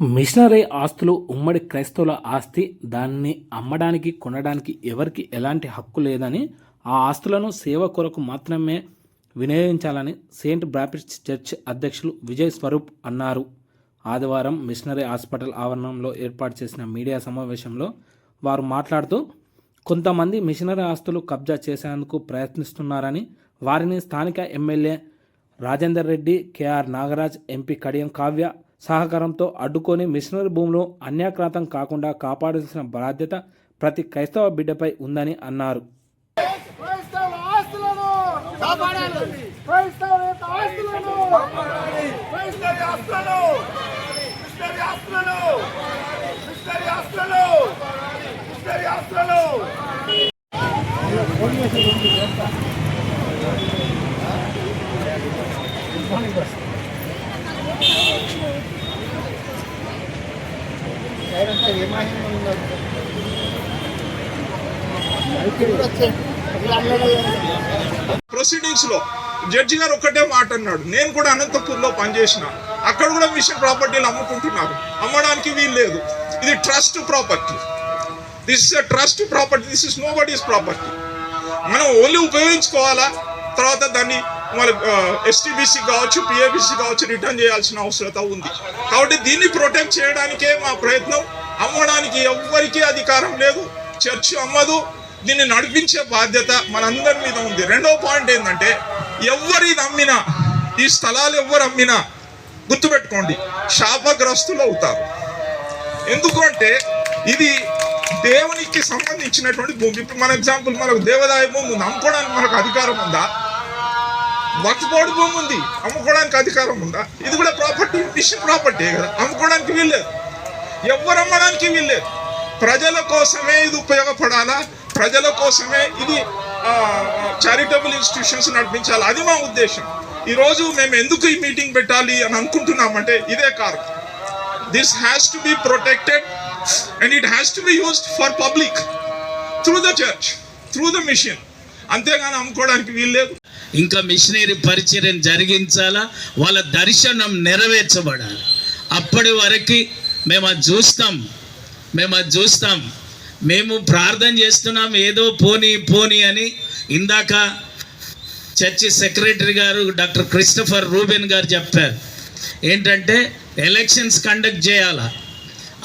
Machinery ఆస్తులు ఉమ్మడి క్రైస్తవుల ఆస్తి దాన్ని అమ్మడానికి కొనడానికి ఎవరికి ఎలాంటి హక్కు లేదని ఆ ఆస్తులను సేవ కొరకు మాత్రమే వినియోగించాలని సెయింట్ బ్రాపిస్ట్ చర్చ్ అధ్యక్షులు విజయ్ స్వరూప్ అన్నారు. ఆదివారం మిషనరీ హాస్పిటల్ ఆవరణంలో ఏర్పాటు చేసిన మీడియా సమావేశంలో వారు మాట్లాడుతూ కొంతమంది మిషనరీ ఆస్తులు కబ్జా చేసేందుకు ప్రయత్నిస్తున్నారని వారిని స్థానిక MLA Rajender Reddy KR Nagaraj MP Kadiyam Kavya సహకారంతో అడ్డుకొని మిషనరీ భూములు అన్యాక్రాంతం కాకుండా కాపాడాల్సిన బాధ్యత ప్రతి క్రైస్తవ బిడ్డపై ఉందని అన్నారు. క్రైస్తవ ఆస్తులను కాపాడాలి క్రైస్తవ యొక్క ఆస్తులను క్రైస్తవ ఆస్తులను మిషనరీ ఆస్తులను మిషనరీ ఆస్తులను మిషనరీ ఆస్తులను ప్రొసీడింగ్స్లో జడ్జి గారు ఒకటే మాట అన్నాడు. నేను కూడా అనంతపూర్లో పనిచేసిన. అక్కడ కూడా మిషన్ ప్రాపర్టీలు అమ్ముకుంటున్నారు. అమ్మడానికి వీలు లేదు. ఇది trust property. This is trust property this is nobody's property మనం ఓన్లీ ఉపయోగించుకోవాలా? తర్వాత దాన్ని మన ఎస్టీబీసీ కావచ్చు పిఏబీసీ కావచ్చు రిటర్న్ చేయాల్సిన అవసరత ఉంది. కాబట్టి దీన్ని ప్రొటెక్ట్ చేయడానికే మా ప్రయత్నం. అమ్మడానికి ఎవ్వరికీ అధికారం లేదు. చర్చ్ అమ్మదు. దీన్ని నడిపించే బాధ్యత మనందరి మీద ఉంది. రెండో పాయింట్ ఏంటంటే ఎవరి అమ్మినా ఈ స్థలాలు ఎవరు అమ్మినా గుర్తుపెట్టుకోండి శాపగ్రస్తులు అవుతారు. ఎందుకంటే ఇది దేవునికి సంబంధించినటువంటి భూమి. ఇప్పుడు మన ఎగ్జాంపుల్ మనకు దేవదాయ భూమి ఉంది. అమ్ముకోవడానికి మనకు అధికారం ఉందా? వక్ఫ్ బోర్డు భూమి ఉంది. అమ్ముకోవడానికి అధికారం ఉందా? ఇది కూడా ప్రాపర్టీ మిషన్ ప్రాపర్టీ కదా. అమ్ముకోవడానికి వీల్లేదు ఎవరు అమ్మడానికి వీల్లేదు ప్రజల కోసమే ఇది ఉపయోగపడాలా? ప్రజల కోసమే ఇది చారిటబుల్ ఇన్స్టిట్యూషన్స్ నడిపించాలి? అది మా ఉద్దేశం. ఈరోజు మేము ఎందుకు ఈ మీటింగ్ పెట్టాలి అని అనుకుంటున్నామంటే ఇదే కారణం. This has to be protected and it has to be used for public through the church through the mission అంతేగాని అమ్ముకోవడానికి వీల్లేదు ఇంకా మిషనరీ పరిచర్యను జరిగించాలా? వాళ్ళ దర్శనం నెరవేర్చబడాలి. అప్పటి వరకు మేము అది చూస్తాం. మేము అది చూస్తాం. మేము ప్రార్థన చేస్తున్నాం ఏదో పోనీ పోనీ అని. ఇందాక చర్చి సెక్రటరీ గారు డాక్టర్ క్రిస్టఫర్ రూబెన్ గారు చెప్పారు. ఏంటంటే ఎలక్షన్స్ కండక్ట్ చేయాలా?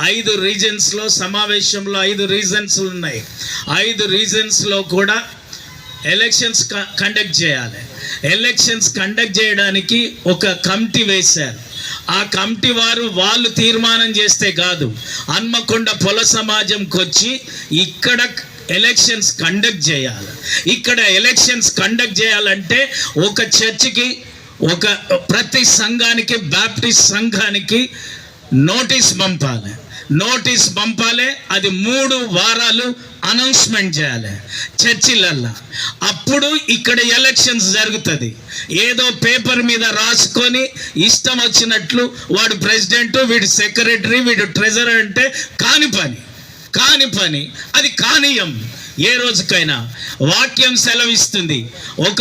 ఐదు రీజన్స్లో సమావేశంలో ఐదు రీజన్స్ ఉన్నాయి. ఐదు రీజన్స్లో కూడా ఎలక్షన్స్ కండక్ట్ చేయాలి. ఎలక్షన్స్ కండక్ట్ చేయడానికి ఒక కమిటీ వేశారు. ఆ కమిటీ వారు వాళ్ళు తీర్మానం చేస్తే కాదు హన్మకొండ పొల సమాజంకి వచ్చి ఇక్కడ ఎలక్షన్స్ కండక్ట్ చేయాలి. ఇక్కడ ఎలక్షన్స్ కండక్ట్ చేయాలంటే ఒక చర్చికి ఒక ప్రతి సంఘానికి బ్యాప్టిస్ట్ సంఘానికి నోటీస్ పంపాలి. నోటీస్ పంపాలి అది మూడు వారాలు అనౌన్స్మెంట్ చేయాలి. చర్చిలల్లా. అప్పుడు ఇక్కడ ఎలక్షన్స్ జరుగుతుంది. ఏదో పేపర్ మీద రాసుకొని ఇష్టం వచ్చినట్లు వాడు ప్రెసిడెంట్ వీడు సెక్రటరీ వీడు ట్రెజరర్ అంటే కాని పని కాని పని అది కానీయం ఏ రోజుకైనా వాక్యం సెలవిస్తుంది. ఒక